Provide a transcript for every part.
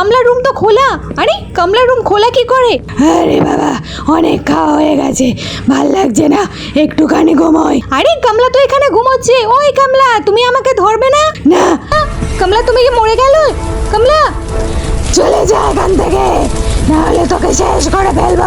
কামলা রুম তো খোলা। আরে কমলা রুম খোলা কি করে? আরে বাবা অনেক খাওয়া হয়ে গেছে। ভালো লাগছে না? একটুখানি ঘুমোয় আরে কমলা তো এখানে ঘুমোচ্ছে। ওই কমলা তুমি আমাকে ধরবে না? না। কমলা তুমি কি মরে গেল? কমলা! চলে যা এখান থেকে। নাহলে তোকে শেষ করে ফেলব।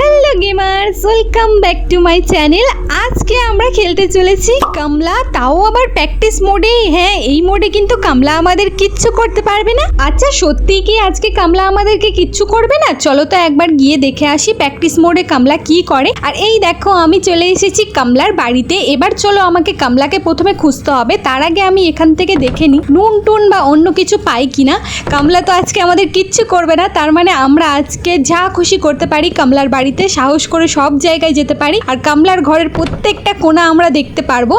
Hello gamers welcome back to my channel আজকে আমরা খেলতে চলেছি কামলা, তাও আবার প্র্যাকটিস মোডে হ্যাঁ এই মোডে কিন্তু কামলা আমাদের কিচ্ছু করতে পারবে না। আচ্ছা সত্যি কি আজকে কামলা আমাদেরকে কিচ্ছু করবে না? চলো তো একবার গিয়ে দেখে আসি প্র্যাকটিস মোডে কামলা কি করে। আর এই দেখো, আমি চলে এসেছি কামলার বাড়িতে। এবার চলো আমাকে কামলাকে প্রথমে খুঁজতে হবে। তার আগে আমি এখান থেকে দেখে নিই নুন টুন বা অন্য কিছু পাই কিনা। কামলা তো আজকে আমাদের কিচ্ছু করবে না। তার মানে আমরা আজকে যা খুশি করতে পারি কামলার বাড়িতে সাহস করে সব জায়গায় যেতে পারি আর কামলার ঘরের প্রত্যেকটা কোণা আমরা দেখতে পারব।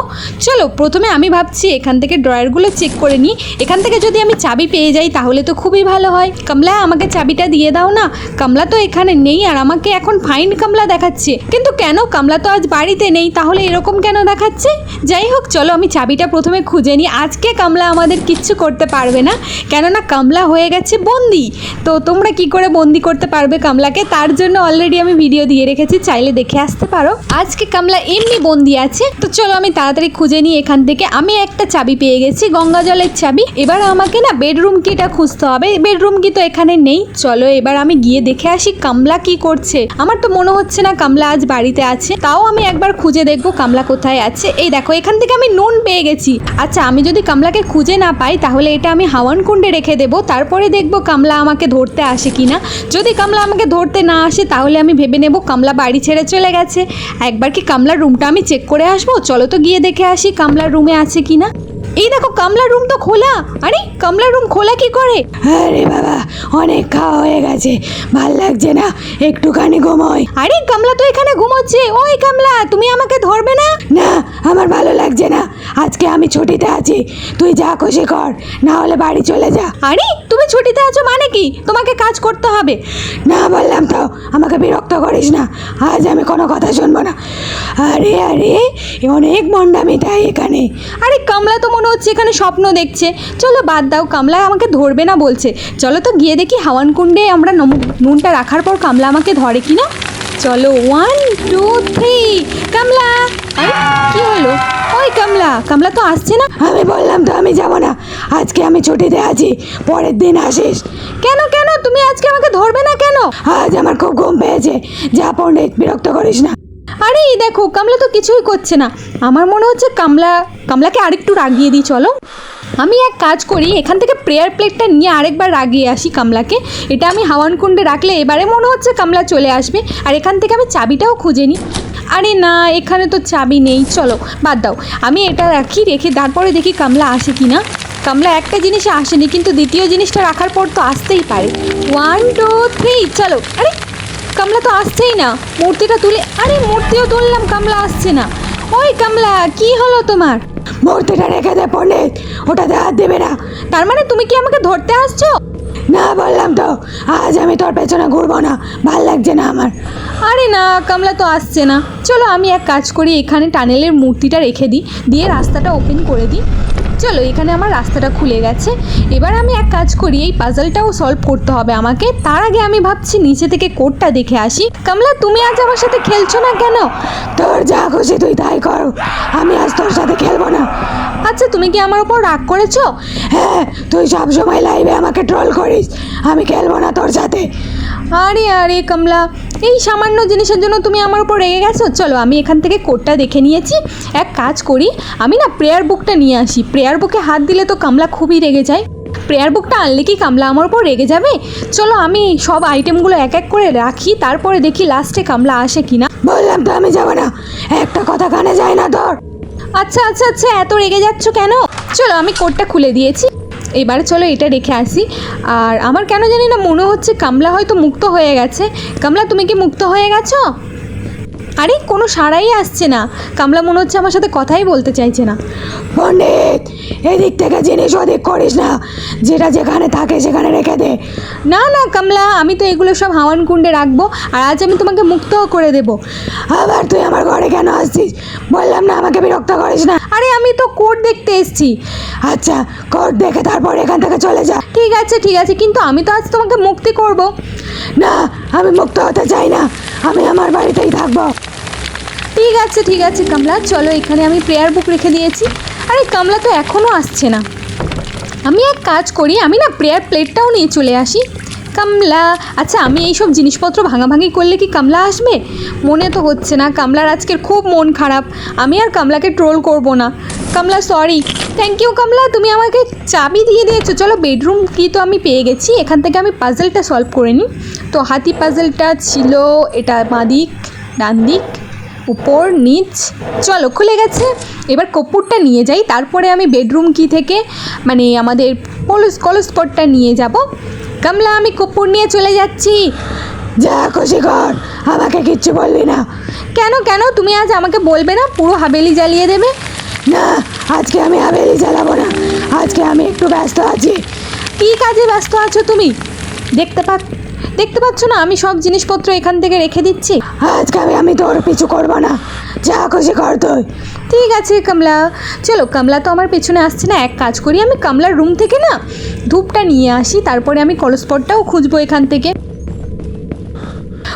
চলো, প্রথমে আমি ভাবছি এখান থেকে ড্রয়ারগুলো চেক করে নিই। এখান থেকে যদি আমি চাবি পেয়ে যাই তাহলে তো খুবই ভালো হয়। কামলা, আমাকে চাবিটা দিয়ে দাও না। কামলা তো এখানে নেই আর আমাকে এখন ফাইন কামলা দেখাচ্ছে। কিন্তু কেন? কামলা তো আজ বাড়িতে নেই, তাহলে এরকম কেন দেখাচ্ছে? যাই হোক, চলো আমি চাবিটা প্রথমে খুঁজে নিই। আজকে কামলা আমাদের কিচ্ছু করতে পারবে না। কেননা কামলা হয়ে গেছে বন্দি। তো তোমরা কি করে বন্দি করতে পারবে কামলাকে? তার জন্য অলরেডি আমি ভিডিও দিয়ে রেখেছি, চাইলে দেখে আসতে পারো। আজকে কামলা এমনি বন্দি আছে, তো চলো আমি তাড়াতাড়ি খুঁজে নিই এখান থেকে। আমি একটা চাবি পেয়ে গেছি, গঙ্গা জলের চাবি। এবার আমাকে না বেডরুম কিটা খুঁজতে হবে বেডরুম কি তো এখানে নেই। চলো এবার আমি গিয়ে দেখে আসি কামলা কি করছে। আমার তো মনে হচ্ছে না কামলা আজ বাড়িতে আছে, তাও আমি একবার খুঁজে দেখব কামলা কোথায় আছে। এই দেখো, এখান থেকে আমি নুন পেয়ে গেছি। আচ্ছা আমি যদি কামলাকে খুঁজে না পাই, তাহলে এটা আমি হাওয়ান কুণ্ডে রেখে দেবো। তারপরে দেখব কামলা আমাকে ধরতে আসে কিনা। যদি কামলা আমাকে ধরতে না আসে, তাহলে আমি ভেবে নেব কামলা বাড়ি ছেড়ে চলে গেছে। একবার কি কামলার রুমটা আমি চেক করে আসব? চলো তো গিয়ে দেখে আসি কামলার রুমে আছে কিনা। এই দেখো কামলার রুম তো খোলা। আরে কামলার রুম খোলা কি করে? আরে বাবা অনেক খাওয়া হয়ে গেছে। ভালো লাগছে না একটুখানি ঘুমোই। আরে কামলা তো এখানে ঘুমোচ্ছে। ওই কামলা তুমি আমাকে ধরবে না? না আমার ভালো লাগছে না। আজকে আমি ছুটিতে আছি। তুই যা খুশি কর না হলে বাড়ি চলে যা। আরে তুমি ছুটিতে আছো মানে কি? তোমাকে কাজ করতে হবে। না বললাম তো আমাকে বিরক্ত করিস না। আজ আমি কোনো কথা শুনব না। আরে আরে অনেক মন্ডামি তাই এখানে। আরে কামলা তো মনে হচ্ছে এখানে স্বপ্ন দেখছে। চলো বাদ দাও কামলা আমাকে ধরবে না বলছে। চলো তো গিয়ে দেখি হাওয়ানকুণ্ডে আমরা নুনটা রাখার পর কামলা আমাকে ধরে কিনা। চলো ওয়ান টু থ্রি কামলা। কি হলো? ওই কামলা কামলা তো আসছে না। আমি বললাম তো আমি যাব না। আজকে আমি ছুটিতে আছি পরের দিন আসিস। কেন কেন? তুমি আজকে আমাকে ধরবে না কেন? আজ আমার খুব ঘুম পেয়েছে যা পণ্ডিত বিরক্ত করিস না। আরে এই দেখো কামলা তো কিছুই করছে না। আমার মনে হচ্ছে কামলা কামলাকে আরেকটু রাগিয়ে দিই চলো। আমি এক কাজ করি, এখান থেকে প্রেয়ার প্লেটটা নিয়ে আরেকবার রাগিয়ে আসি কামলাকে। এটা আমি হাওয়ান কুণ্ডে রাখলে এবারে মনে হচ্ছে কামলা চলে আসবে, আর এখান থেকে আমি চাবিটাও খুঁজে নিই। আরে না, এখানে তো চাবি নেই, চলো, বাদ দাও। আমি এটা রাখি, রেখে তারপরে দেখি কামলা আসে কি না কামলা একটা জিনিসে আসেনি, কিন্তু দ্বিতীয় জিনিসটা রাখার পর তো আসতেই পারে। ওয়ান টু থ্রি চলো। আরে, কামলা তো আসছেই না। মূর্তিটা তুলে, আরে, মূর্তিও তুললাম, কামলা আসছে না। ওই কামলা, কি হলো তোমার? মূর্তিটা রেখে দে পণ্ডিত। ওটা হাত দেবে না। তার মানে তুমি কি আমাকে ধরতে আসছো? না বললাম তো আজ আমি তোর পেছনে ঘুরবো না। ভালো লাগছে না আমার। আরে না কামলা তো আসছে না। চলো আমি এক কাজ করি এখানে টানেলের মূর্তিটা রেখে দিই দিয়ে রাস্তাটা ওপেন করে দিই। চলো, এখানে আমার রাস্তাটা খুলে গেছে। এবার আমি এক কাজ করি, এই পাজলটাও সলভ করতে হবে আমাকে। তার আগে আমি ভাবছি, নিচে থেকে কোডটা দেখে আসি। কমলা, তুমি আজ আমার সাথে খেলছো না কেন? তোর যা খুশি তুই তাই কর। আমি আজ তোর সাথে খেলব না। আচ্ছা তুমি কি আমার ওপর রাগ করেছ? হ্যাঁ তুই সব সময় লাইভে আমাকে ট্রোল করিস। আমি খেলব না তোর সাথে। আরে আরে, কমলা এই সামান্য জিনিসের জন্য তুমি আমার উপর রেগে গেছো? চলো আমি এখান থেকে কোডটা দেখে নিয়েছি। এক কাজ করি আমি না প্রেয়ার বুকটা নিয়ে আসি। প্রেয়ার বুকে হাত দিলে তো কামলা খুবই রেগে যায়। প্রেয়ার বুকটা আনলে কি কামলা আমার উপর রেগে যাবে? চলো আমি সব আইটেমগুলো এক এক করে রাখি তারপরে দেখি লাস্টে কামলা আসে কিনা। বললাম তো আমি যাব না। একটা কথা কানে যায় না তোর। আচ্ছা আচ্ছা আচ্ছা এত রেগে যাচ্ছ কেন? চলো আমি কোডটা খুলে দিয়েছি। এবারে চলো এটা রেখে আসি। আর আমার কেন জানি না মনে হচ্ছে কামলা হয়তো মুক্ত হয়ে গেছে। কামলা, তুমি কি মুক্ত হয়ে গেছো? আরে কোনো সাড়াই আসছে না। কামলা মনে হচ্ছে আমার সাথে কথাই বলতে চাইছে না। পণ্ডিত এদিক থেকে জিনিস ওদিক করিস না। যেটা যেখানে থাকে সেখানে রেখে দে। না না কামলা আমি তো এগুলো সব হাওয়ান কুণ্ডে রাখব আর আজ আমি তোমাকে মুক্তও করে দেবো। আবার তুই আমার ঘরে কেন আসছিস? বললাম না আমাকে বিরক্ত করিস না। আরে আমি তো কোর্ট দেখতে এসেছি। আচ্ছা কোর্ট দেখে তারপর এখান থেকে চলে যা। ঠিক আছে ঠিক আছে কিন্তু আমি তো আজ তোমাকে মুক্তি করব। না আমি মুক্ত হতে চাই না। আমি আমার বাড়িতেই থাকব। ঠিক আছে ঠিক আছে, কামলা, চলো এখানে আমি প্রেয়ার বুক রেখে দিয়েছি। আরে কামলা তো এখনও আসছে না। আমি এক কাজ করি, আমি না প্রেয়ার প্লেটটাও নিয়ে চলে আসি। কামলা আচ্ছা আমি এই সব জিনিসপত্র ভাঙাভাঙি করলে কি কামলা আসবে? মনে তো হচ্ছে না, কামলার আজকের খুব মন খারাপ। আমি আর কামলাকে ট্রোল করব না। কামলা সরি থ্যাংক ইউ কামলা, তুমি আমাকে চাবি দিয়ে দিয়েছ। চলো বেডরুম কি তো আমি পেয়ে গেছি। এখান থেকে আমি পাজলটা সলভ করে নিই। তো হাতি পাজলটা ছিল এটা বাঁ দিক ডান দিক উপর, নিচ। চলো, খুলে গেছে। এবার কপুরটা নিয়ে যাই। তারপরে আমি বেডরুম কি থেকে মানে আমাদের কলস কলসপটটা নিয়ে যাব। কামলা আমি কপুর নিয়ে চলে যাচ্ছি। যা খুশি কর, আমাকে কিচ্ছু বলবি না। কেন কেন? তুমি আজ আমাকে বলবে না? পুরো হাবেলি জ্বালিয়ে দেবে? না, আজকে আমি হাবেলি জ্বালাবো না। আজকে আমি একটু ব্যস্ত আছি। কী কাজে ব্যস্ত আছো তুমি? দেখতে পা দেখতে পাচ্ছ না? আমি সব জিনিসপত্র এখান থেকে রেখে দিচ্ছি? আজকে আমি আমি তোর পিছু করব না। যা খুশি কর তুই। ঠিক আছে কমলা। চলো কমলা তো আমার পেছনে আসছে না। এক কাজ করি আমি কমলার রুম থেকে না ধূপটা নিয়ে আসি তারপরে আমি কলসপটটাও খুঁজবো এখান থেকে।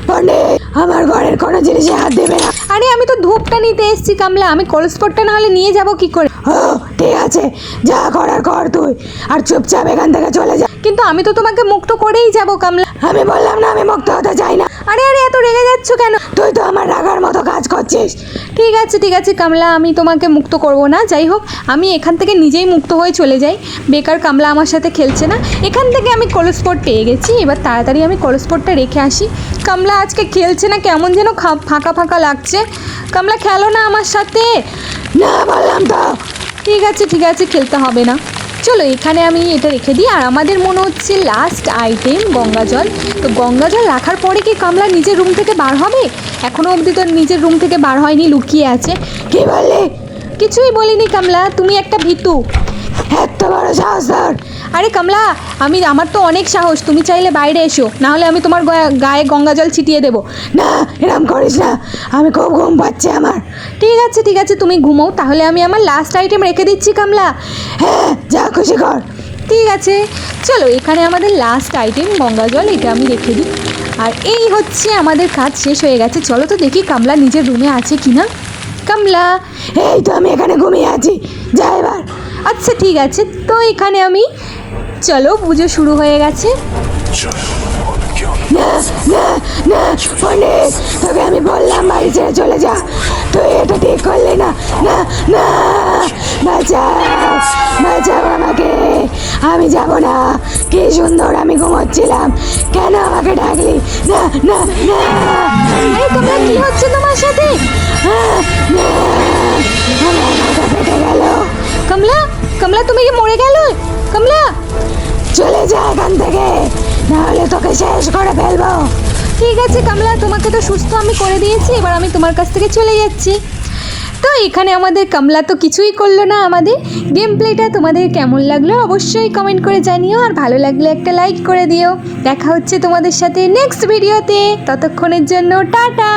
পণ্ডিত আমার ঘরের কোনো জিনিসে হাত দেবে না। আরে আমি তো ধূপটা নিতে এসেছি কামলা। আমি কলসপটটা না হলে নিয়ে যাব কি করে? ঠিক আছে? যা করার কর তুই। আর চুপচাপ এখান থেকে চলে যা। কিন্তু আমি তো তোমাকে মুক্ত করেই যাব কামলা। আমি বললাম না আমি মুক্ত হতে চাই না। আরে আরে এত রেগে যাচ্ছ কেন? তুই তো আমার রাগার মতো কাজ করছিস। ঠিক আছে ঠিক আছে কামলা আমি তোমাকে মুক্ত করব না। যাই হোক আমি এখান থেকে নিজেই মুক্ত হয়ে চলে যাই। বেকার কামলা আমার সাথে খেলছে না। এখান থেকে আমি কলসপট পেয়ে গেছি। এবার তাড়াতাড়ি আমি কলসপটটা রেখে আসি। কামলা আজকে খেলছে না কেমন যেন ফাঁকা ফাঁকা লাগছে। কামলা খেলো না আমার সাথে। না বললাম তো। ঠিক আছে ঠিক আছে, খেলতে হবে না। চলো, এখানে আমি এটা রেখে দিই। আর আমাদের মনে হচ্ছে লাস্ট আইটেম গঙ্গা জল। তো গঙ্গা জল রাখার পরে কি কামলা নিজের রুম থেকে বার হবে? এখনও অবধি তো নিজের রুম থেকে বার হয়নি, লুকিয়ে আছে। কে বলে কিছুই বলিনি কামলা, তুমি একটা ভিতু। এত বড় সাহস আরে কমলা, আমি, আমার তো অনেক সাহস, তুমি চাইলে বাইরে এসো না হলে আমি তোমার গায়ে গঙ্গা জল ছিটিয়ে দেবো। না, এরম করিস না, আমি খুব ঘুম পাচ্ছে আমার। ঠিক আছে ঠিক আছে, তুমি ঘুমোও, তাহলে আমি আমার লাস্ট আইটেম রেখে দিচ্ছি, কামলা। হ্যাঁ যা খুশি কর। ঠিক আছে, চলো, এখানে আমাদের লাস্ট আইটেম গঙ্গা জল, এটা আমি রেখে দিই। আর এই হচ্ছে আমাদের কাজ, শেষ হয়ে গেছে, চলো তো দেখি কামলা নিজের রুমে আছে কি না কামলা, এই তো আমি এখানে ঘুমিয়ে আছি, যা এবার। আচ্ছা ঠিক আছে। তো এখানে আমি চলো পুজো শুরু হয়ে গেছে। না না না পণ্ডিত তোকে আমি বললাম বাড়ি ছেড়ে চলে যা। তুই এটা ঠিক করলি না না না। বাঁচাও বাঁচাও আমাকে। আমি যাব না। কি সুন্দর আমি ঘুমোচ্ছিলাম। কেন আমাকে ডাকলি? না না না। কামলা কি হচ্ছে তোমার? ঠিক আছে, কমলা, তোমাকে তো সুস্থ আমি করে দিয়েছি, এবার আমি তোমার কাছ থেকে চলে যাচ্ছি। তো এখানে আমাদের কমলা তো কিছুই করল না আমাদের। গেম প্লেটা তোমাদের কেমন লাগল অবশ্যই কমেন্ট করে জানিও, আর ভালো লাগলে একটা লাইক করে দিও। দেখা হচ্ছে তোমাদের সাথে নেক্সট ভিডিওতে ততক্ষণের জন্য টাটা!